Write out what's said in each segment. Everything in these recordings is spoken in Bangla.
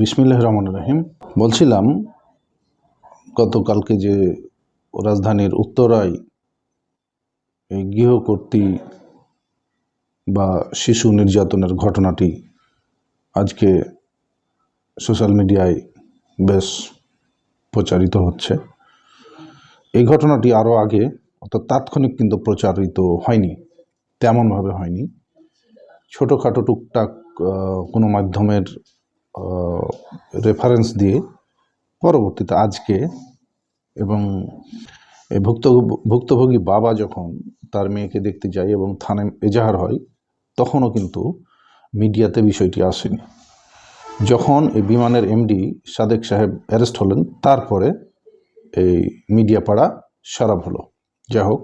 বিসমিল্লাহ রহমান রাহিম। বলছিলাম, গতকালকে যে রাজধানীর উত্তরায় এই গৃহকর্তী বা শিশু নির্যাতনের ঘটনাটি আজকে সোশ্যাল মিডিয়ায় বেশ প্রচারিত হচ্ছে। এই ঘটনাটি আরও আগে অর্থাৎ তাৎক্ষণিক কিন্তু প্রচারিত হয়নি, তেমনভাবে হয়নি। ছোটোখাটো টুকটাক কোনো মাধ্যমের রেফারেন্স দিয়ে পরবর্তীতে আজকে এবং এই ভুক্ত ভুক্তভোগী বাবা যখন তার মেয়েকে দেখতে যায় এবং থানায় এজাহার হয়, তখনও কিন্তু মিডিয়াতে বিষয়টি আসেনি। যখন এই বিমানের এমডি সাদেক সাহেব অ্যারেস্ট হলেন, তারপরে এই মিডিয়া পাড়া সারাপ হলো। যাই হোক,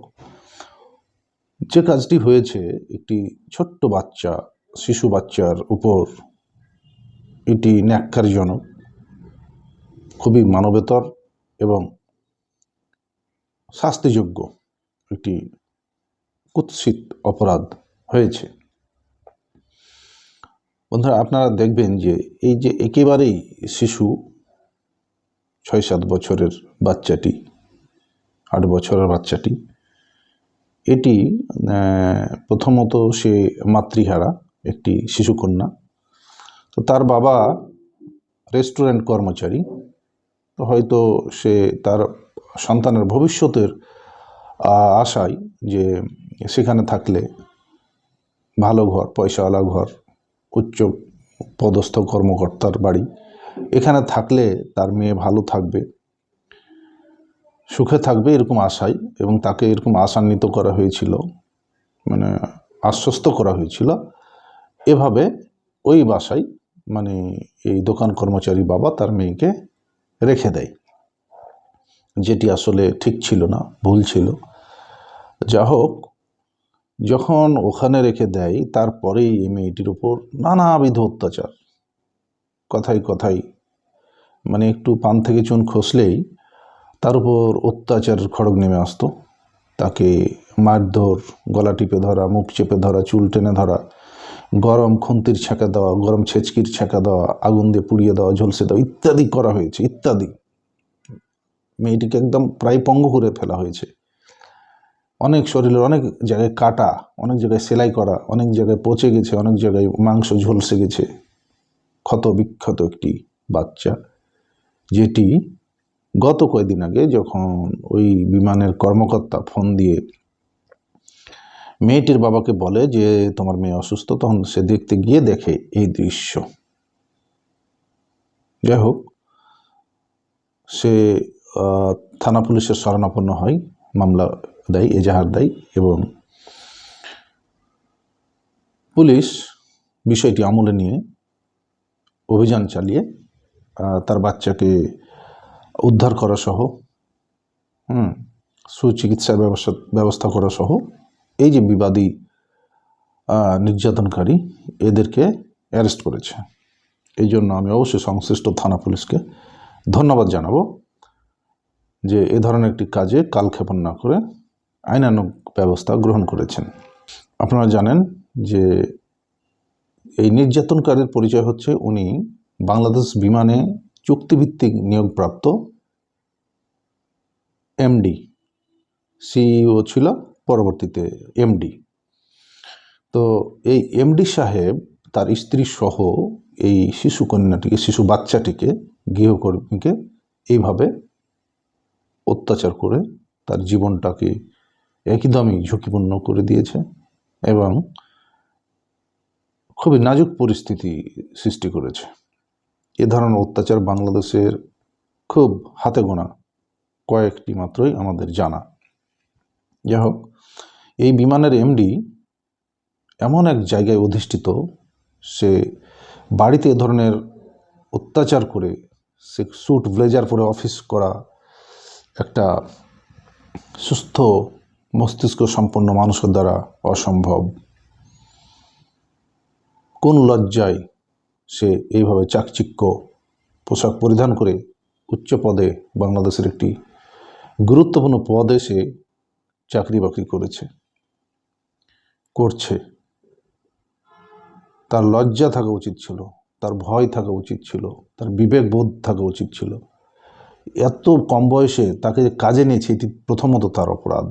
যে কাজটি হয়েছে, একটি ছোট্ট বাচ্চা, শিশু বাচ্চার উপর এটি ন্যাক্কারজনক, খুবই মানবেতর এবং শাস্তিযোগ্য একটি কুৎসিত অপরাধ হয়েছে। বন্ধুরা, আপনারা দেখবেন যে এই যে একেবারেই শিশু ছয় সাত বছরের বাচ্চাটি, আট বছরের বাচ্চাটি, এটি প্রথমত সে মাতৃহারা, একটি শিশুকন্যা তার বাবা রেস্টুরেন্ট কর্মচারী। তো হয়তো সে তার সন্তানের ভবিষ্যতের আশায় যে সেখানে থাকলে ভালো ঘর, পয়সাওয়ালা ঘর, উচ্চ পদস্থ কর্মকর্তার বাড়ি, এখানে থাকলে তার মেয়ে ভালো থাকবে, সুখে থাকবে এরকম আশায় এবং তাকে এরকম আশান্বিত করা হয়েছিল মানে আশ্বস্ত করা হয়েছিল। এভাবে ওই বাসায় মানে এই দোকান কর্মচারী বাবা তার মেয়েকে রেখে দেয়। যেটি আসলে ঠিক ছিল না, ভুল ছিল। যা হোক, যখন ওখানে রেখে দেয়, তারপরেই এই মেয়েটির উপর নানাবিধ অত্যাচার। কথায় কথায় মানে একটু পান থেকে চুন খসলেই তার উপর অত্যাচারের খড়গ নেমে আসতো। তাকে মারধর, গলা টিপে ধরা, মুখ চেপে ধরা, চুল টেনে ধরা গরম খুন্তির ছ্যাঁকা দেওয়া, গরম ছেচকির ছ্যাঁকা দেওয়া, আগুন দিয়ে পুড়িয়ে দেওয়া, ঝলসে দেওয়া, ইত্যাদি করা হয়েছে, ইত্যাদি। মেয়েটিকে একদম প্রায় পঙ্গ করে ফেলা হয়েছে। অনেক শরীরের অনেক জায়গায় কাটা, অনেক জায়গায় সেলাই করা, অনেক জায়গায় পচে গেছে, অনেক জায়গায় মাংস ঝলসে গেছে। ক্ষত বিক্ষত একটি বাচ্চা, যেটি গত কয়েকদিন আগে যখন ওই বিমানের কর্মকর্তা ফোন দিয়ে মেয়েটির বাবাকে বলে যে, তোমার মেয়ে অসুস্থ, তখন সে দেখতে গিয়ে দেখে এই দৃশ্য। যাই হোক, সে থানা পুলিশের শরণাপন্ন হয়, মামলা দেয়, এজাহার দেয় এবং পুলিশ বিষয়টি আমলে নিয়ে অভিযান চালিয়ে তার বাচ্চাকে উদ্ধার করা সহ হুম, সুচিকিৎসার ব্যবস্থা ব্যবস্থা করা সহ এই যে বিবাদী নির্যাতনকারী এদেরকে অ্যারেস্ট করেছে। এই জন্য আমি অবশ্যই সংশ্লিষ্ট থানা পুলিশকে ধন্যবাদ জানাব যে এ ধরনের একটি কাজে কালক্ষেপণ না করে আইনানুগ ব্যবস্থা গ্রহণ করেছেন। আপনারা জানেন যে এই নির্যাতনকারীর পরিচয় হচ্ছে উনি বাংলাদেশ বিমানে চুক্তিভিত্তিক নিয়োগপ্রাপ্ত এমডি, সিইও ছিল। পরবর্তীতে এমডি তো এই এমডি সাহেব তার স্ত্রী সহ এই শিশু কন্যাটিকে, শিশু বাচ্চাটিকে, গৃহকর্মীকে এইভাবে অত্যাচার করে তার জীবনটাকে একদমই ঝুঁকিপূর্ণ করে দিয়েছে এবং খুবই নাজুক পরিস্থিতি সৃষ্টি করেছে। এ ধরনের অত্যাচার বাংলাদেশের খুব হাতে গোনা কয়েকটি মাত্রই আমাদের জানা। যাই হোক, এই বিমানের এমডি এমন এক জায়গায় অধিষ্ঠিত, সে বাড়িতে এ ধরনের অত্যাচার করে, সে স্যুট ব্লেজার পরে অফিস করা, একটা সুস্থ মস্তিষ্ক সম্পন্ন মানুষের দ্বারা অসম্ভব। কোন লজ্জায় সে এইভাবে চাকচিক্য, পোশাক পরিধান করে উচ্চ পদে বাংলাদেশের একটি গুরুত্বপূর্ণ পদে সে চাকরি বাকরি করেছে, করছে। তার লজ্জা থাকা উচিত ছিল, তার ভয় থাকা উচিত ছিল, তার বিবেকবোধ থাকা উচিত ছিল। এত কম বয়সে তাকে কাজে নিয়েছে, এটি প্রথমত তার অপরাধ।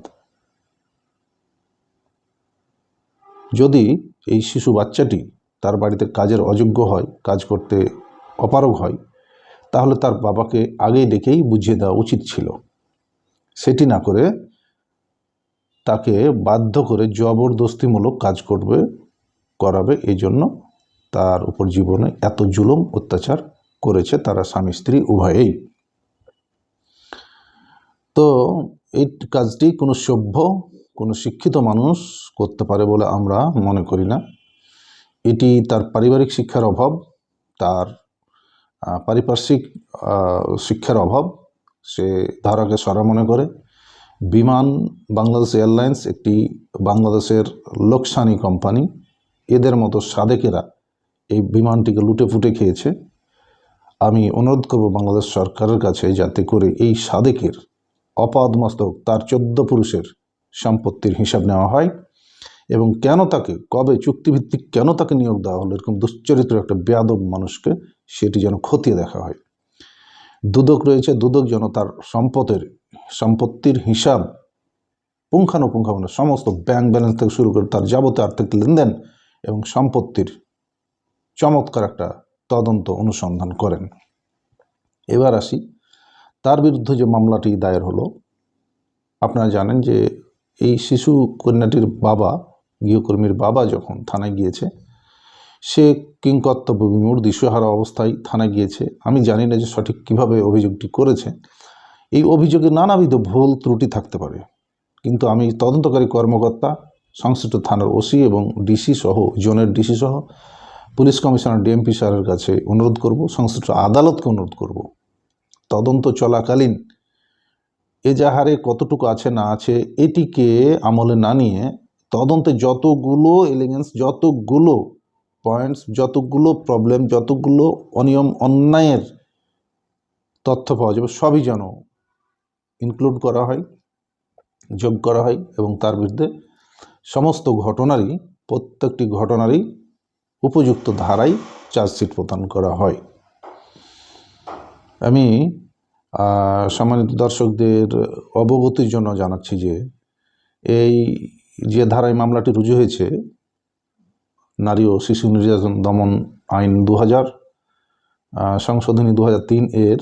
যদি এই শিশু বাচ্চাটি তার বাড়িতে কাজের অযোগ্য হয়, কাজ করতে অপারগ হয়, তাহলে তার বাবাকে আগেই ডেকেই বুঝিয়ে দেওয়া উচিত ছিল। সেটি না করে তাকে বাধ্য করে জবরদস্তিমূলক কাজ করবে, করাবে এই জন্য তার উপর জীবনে এত জুলুম, অত্যাচার করেছে তারা স্বামী, স্ত্রী উভয়েই। তো এই কাজটি কোনো সভ্য, কোনো শিক্ষিত মানুষ করতে পারে বলে আমরা মনে করি না। এটি তার পারিবারিক শিক্ষার অভাব, তার পারিপার্শ্বিক শিক্ষার অভাব, সে ধারাকে সরা মনে করে। বিমান বাংলাদেশ এয়ারলাইন্স একটি বাংলাদেশের লোকসানি কোম্পানি। এদের মতো সাদেকেরা এই বিমানটিকে লুটে ফুটে খেয়েছে। আমি অনুরোধ করব বাংলাদেশ সরকারের কাছে যাতে করে এই সাদেকের অপাদমস্তক, তার চোদ্দ পুরুষের সম্পত্তির হিসাব নেওয়া হয় এবং কেন তাকে, কবে, চুক্তিভিত্তিক কেন তাকে নিয়োগ দেওয়া হলো, এরকম দুশ্চরিত্র একটা বেয়াদব মানুষকে সেটি যেন খতিয়ে দেখা হয়। দুদক রয়েছে, দুদক যেন তার সম্পদের সম্পত্তির হিসাব পুঙ্খানুপুঙ্খ মানে সমস্ত ব্যাংক ব্যালেন্স থেকে শুরু করে তার যাবতীয় আর্থিক লেনদেন এবং সম্পত্তির চমৎকার একটা তদন্ত অনুসন্ধান করেন। এবার আসি, তার বিরুদ্ধে যে মামলাটি দায়ের হলো, আপনারা জানেন যে এই শিশু কন্যাটির বাবা, গৃহকর্মীর বাবা যখন থানায় গিয়েছে, সে কিংকর্তব্য বিমূর দিশহারা অবস্থায় থানায় গিয়েছে। আমি জানি না যে সঠিক কীভাবে অভিযোগটি করেছে এই অভিযোগে নানাবিধ ভুল ত্রুটি থাকতে পারে। কিন্তু আমি তদন্তকারী কর্মকর্তা, সংশ্লিষ্ট থানার ওসি এবং ডিসি সহ, জোনের ডিসি সহ, পুলিশ কমিশনার ডিএমপি স্যারের কাছে অনুরোধ করব, সংশ্লিষ্ট আদালতকে অনুরোধ করব, তদন্ত চলাকালীন এজাহারে কতটুকু আছে না আছে এটিকে আমলে না নিয়ে তদন্তে যতগুলো এলিগেন্স যতগুলো পয়েন্টস যতগুলো প্রবলেম যতগুলো অনিয়ম, অন্যায়ের তথ্য পাওয়া যাবে, সবই যেন ইনক্লুড করা হয়, যোগ করা হয় এবং তার বিরুদ্ধে সমস্ত ঘটনারই, প্রত্যেকটি ঘটনারই উপযুক্ত ধারায় চার্জশিট প্রদান করা হয়। আমি সম্মানিত দর্শকদের অবগতির জন্য জানাচ্ছি যে, এই যে ধারায় মামলাটি রুজু হয়েছে, নারী ও শিশু নির্যাতন দমন আইন দু হাজার সংশোধনী দু হাজার তিন এর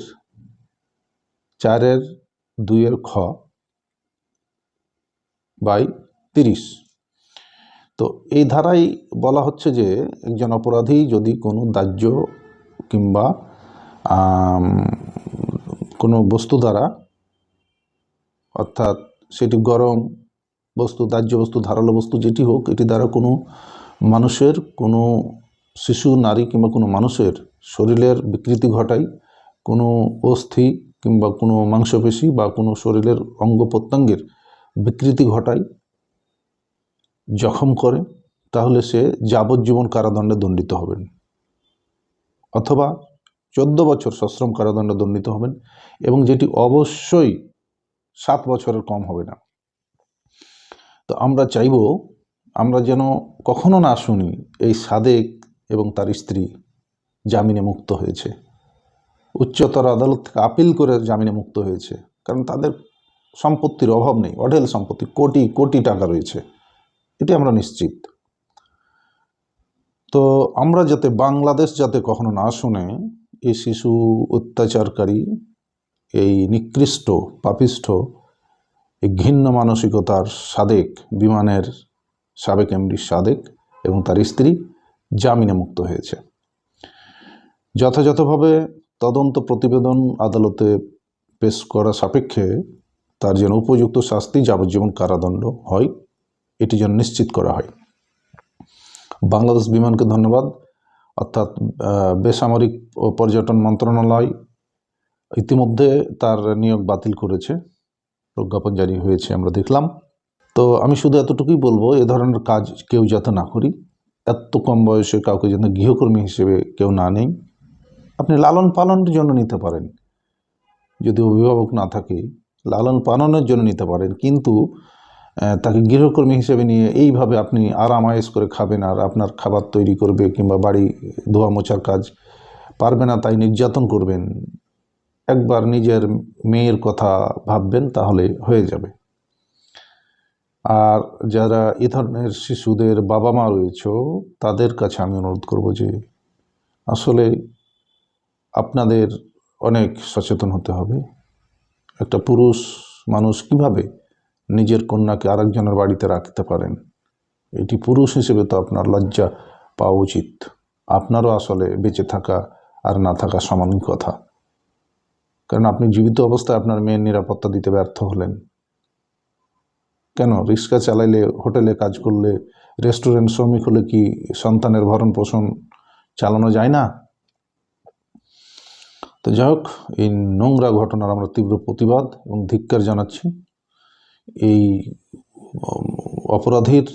চারের দুইয়ের খ বাই তিরিশ। তো এই ধারায় বলা হচ্ছে যে একজন অপরাধী যদি কোনো দাহ্য কিংবা কোনো বস্তু দ্বারা, অর্থাৎ সেটি গরম বস্তু, দাহ্য বস্তু, ধারালো বস্তু যেটি হোক, এটি দ্বারা কোনো মানুষের, কোনো শিশু, নারী কিংবা কোনো মানুষের শরীরের বিকৃতি ঘটায়, কোনো অস্থি কিংবা কোনো মাংসপেশি বা কোনো শরীরের অঙ্গ প্রত্যঙ্গের বিকৃতি ঘটায়, জখম করে, তাহলে সে যাবজ্জীবন কারাদণ্ডে দণ্ডিত হবেন। অথবা চোদ্দ বছর সশ্রম কারাদণ্ডে দণ্ডিত হবেন এবং যেটি অবশ্যই সাত বছরের কম হবে না। তো আমরা চাইব, আমরা যেন কখনো না শুনি এই সাদেক এবং তার স্ত্রী জামিনে মুক্ত হয়েছে। উচ্চতর আদালত থেকে আপিল করে জামিনে মুক্ত হয়েছে। কারণ তাদের সম্পত্তির অভাব নেই। অঢেল সম্পত্তি, কোটি কোটি টাকা রয়েছে। এটি আমরা নিশ্চিত। তো আমরা যাতে বাংলাদেশ যাতে কখনো না শুনে, এই শিশু অত্যাচারকারী, এই নিকৃষ্ট, পাপিষ্ঠ, এই ঘৃণ্য মানসিকতার সাদেক, বিমানের সাবেক এমডি সাদেক এবং তার স্ত্রী জামিনে মুক্ত হয়েছে। যথাযথভাবে তদন্ত প্রতিবেদন আদালতে পেশ করা সাপেক্ষে তার যেন উপযুক্ত শাস্তি যাবজ্জীবন কারাদণ্ড হয়, এটি যেন নিশ্চিত করা হয়। বাংলাদেশ বিমানকে ধন্যবাদ। অর্থাৎ বেসামরিক ও পর্যটন মন্ত্রণালয় ইতিমধ্যে তার নিয়োগ বাতিল করেছে। প্রজ্ঞাপন জারি হয়েছে, আমরা দেখলাম। তো আমি শুধু এতটুকুই বলব, এ ধরনের কাজ কেউ যাতে না করি। এত কম বয়সে কাউকে যেন গৃহকর্মী হিসেবে কেউ না নেই। আপনি লালন পালনের জন্য নিতে পারেন। যদি অভিভাবক না থাকে, লালন পালনের জন্য নিতে পারেন। কিন্তু তাকে গৃহকর্মী হিসেবে নিয়ে এইভাবে আপনি আরাম আয়েস করে খাবেন আর আপনার খাবার তৈরি করবে কিংবা বাড়ি ধোয়া মোছার কাজ পারবে না, তাই নির্যাতন করবেন। একবার নিজের মেয়ের কথা ভাববেন, তাহলে হয়ে যাবে। আর যারা এ ধরনের শিশুদের বাবা মা রয়েছে, তাদের কাছে আমি অনুরোধ করব যে, আসলে আপনাদের অনেক সচেতন হতে হবে। একটা পুরুষ মানুষ কীভাবে নিজের কন্যাকে আরেকজনের বাড়িতে রাখতে পারেন? এটি পুরুষ হিসেবে তো আপনার লজ্জা পাওয়া উচিত। আপনারও আসলে বেঁচে থাকা আর না থাকা সমানই কথা। কারণ আপনি জীবিত অবস্থায় আপনার মেয়ের নিরাপত্তা দিতে ব্যর্থ হলেন। কেন? রিক্সা চালাইলে, হোটেলে কাজ করলে, রেস্টুরেন্ট শ্রমিক হলে কি সন্তানের ভরণ পোষণ চালানো যায় না? তো যাই হোক, এই নোংরা ঘটনার আমরা তীব্র প্রতিবাদ এবং ধিক্কার জানাচ্ছি। এই অপরাধের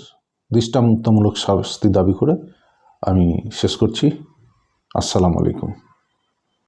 দৃষ্টান্তমূলক শাস্তি দাবি করে আমি শেষ করছি। আসসালামু আলাইকুম।